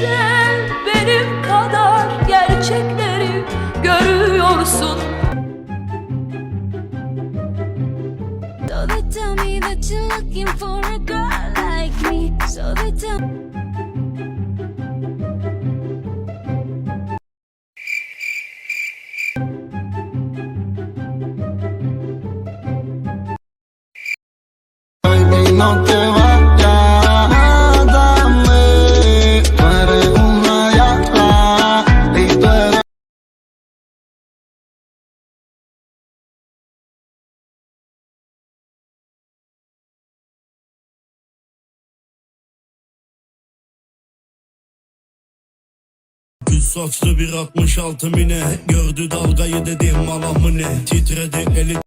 Sen benim kadar gerçekleri görüyorsun So they tell me that you're looking for a girl like me So they tell Not there. Gül saçlı bir 66 mine Gördü dalgayı dedim malamı ne? Titredi eli